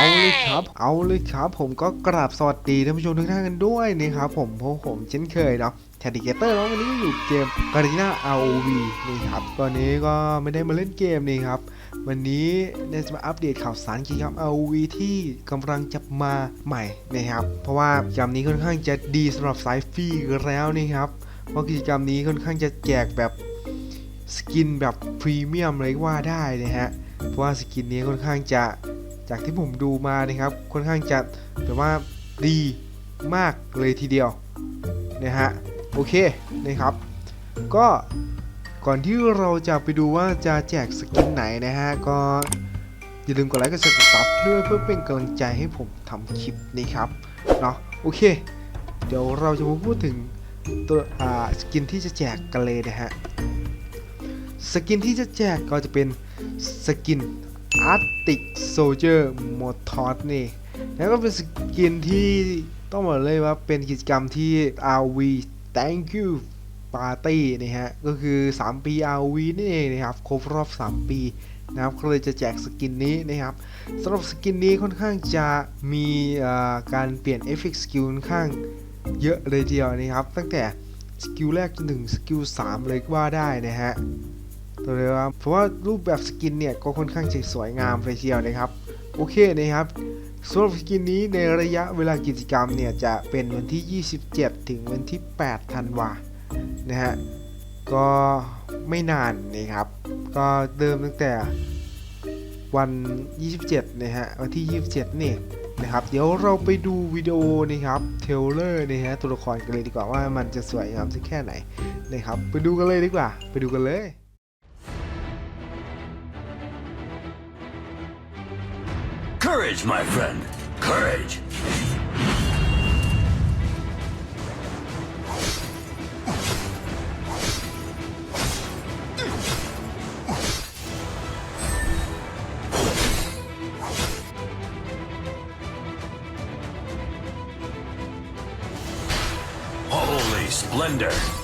เอาเลยครับ เอาเลยครับ ผมก็กราบสวัสดีท่านผู้ชมทุกท่านกันด้วยนะครับผมเพราะผมเช่นเคยเนาะแทดิเกเตอร์แล้ววันนี้อยู่เกมการีนา ROV นี่ครับตอนนี้ก็ไม่ได้มาเล่นเกมนี่ครับ วันนี้เนจะมาอัปเดตข่าวสารเกี่ยวกับ ROV ที่กำลังจะมาใหม่นะครับ เพราะว่ากิจกรรมนี้ค่อนข้างจะดีสำหรับสายฟรีแล้วนี่ครับ เพราะกิจกรรมนี้ค่อนข้างจะแจกแบบสกินแบบพรีเมียมเลยว่าได้นะฮะ เพราะว่าสกินนี้ค่อนข้างจะ จากที่ผมดูมานะครับค่อนข้างจะแบบว่าดีมากเลยทีเดียวนะฮะโอเคนะครับ ก็ก่อนที่เราจะไปดูว่าจะแจกสกินไหนนะฮะก็อย่าลืมกดไลค์กดแชร์กดซับด้วยเพื่อเป็นกำลังใจให้ผมทำคลิปนี้ครับเนาะโอเค เดี๋ยวเราจะมาพูดถึงตัวอ่าสกินที่จะแจกกันเลยนะฮะสกินที่จะแจกก็จะเป็นสกิน Arctic Soldier m o t o r นี่แล้วก็เป็นสกินที่ต้องบอกเลยว่าเป็นกิจกรรมที่ RV Thank you Party นะฮะ ก็คือ 3 ปี RV นี่เองนะครับ ครบรอบ 3 ปีนะครับก็เลยจะแจกสกินนี้นะครับสำหรับสกินนี้ค่อนข้างจะมีการเปลี่ยนเอฟเฟกต์สกิลค่อนข้างเยอะเลยทีเดียวนะครับ ตั้งแต่สกิลแรกจนถึงสกิล3เลยก็ว่าได้นะฮะ ตัวเลยว่าเพราะว่ารูปแบบสกินเนี่ยก็ค่อนข้างจะสวยงามเลยทีเดียวนะครับ โอเคนะครับสำหรับสกินนี้ในระยะเวลากิจกรรมเนี่ยจะเป็นวันที่ 27 ถึงวันที่ 8 ธันวานะฮะก็ไม่นานนะครับ ก็เริ่มตั้งแต่วัน 27 นะฮะ วันที่ 27 นี่นะครับ เดี๋ยวเราไปดูวิดีโอนะครับเทเลอร์นะฮะตัวละครกันเลยดีกว่าว่ามันจะสวยงามสักแค่ไหนนะครับ ไปดูกันเลยดีกว่า ไปดูกันเลย Courage, my friend. Courage. Holy splendor.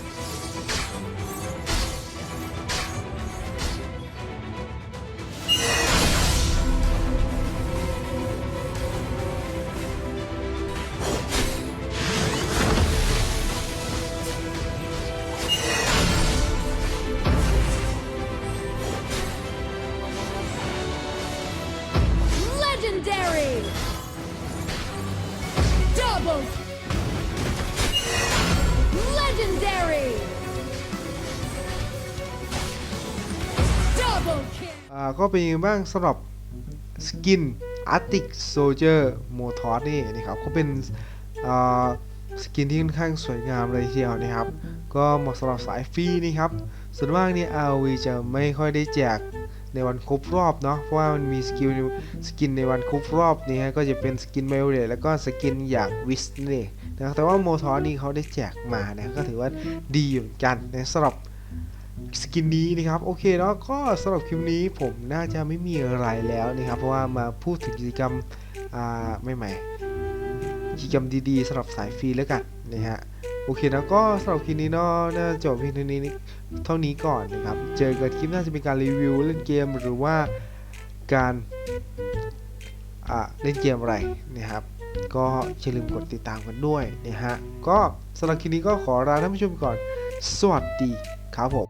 อ่าก็เป็นยังไงบ้างสำหรับสกิน Arctic Soldier m o t o r นี่นะครับก็เป็นอ่าสกินที่ค่อนข้างสวยงามเลยทีเดียวนะครับ ก็เหมาะสำหรับสายฟรีนะครับ ส่วนมากเนี่ย RV จะไม่ค่อยได้แจกในวันครบรอบเนาะ เพราะว่ามันมีสกิลสกินในวันครบรอบนี่ฮะก็จะเป็นสกินไมโอเลแล้วก็สกินอย่างวิสนี่นะแต่ว่าโมทอนี่เขาได้แจกมานะก็ถือว่าดีอยู่กันนะสำหรับ สกินนี้นะครับโอเคเนาะก็สำหรับคลิปนี้ผมน่าจะไม่มีอะไรแล้วนะครับเพราะว่ามาพูดถึงกิจกรรมอ่าใหม่ๆกิจกรรมดีๆสำหรับสายฟรีแล้วกันนะฮะโอเคนะก็สำหรับคลิปนี้เนาะน่าจะจบเพียงเท่านี้เท่านี้ก่อนนะครับเจอกันคลิปหน้าจะเป็นการรีวิวเล่นเกมหรือว่าการเล่นเกมอะไรนะครับก็อย่าลืมกดติดตามกันด้วยนะฮะก็สำหรับคลิปนี้ก็ขอลาท่านผู้ชมก่อน สวัสดีครับผม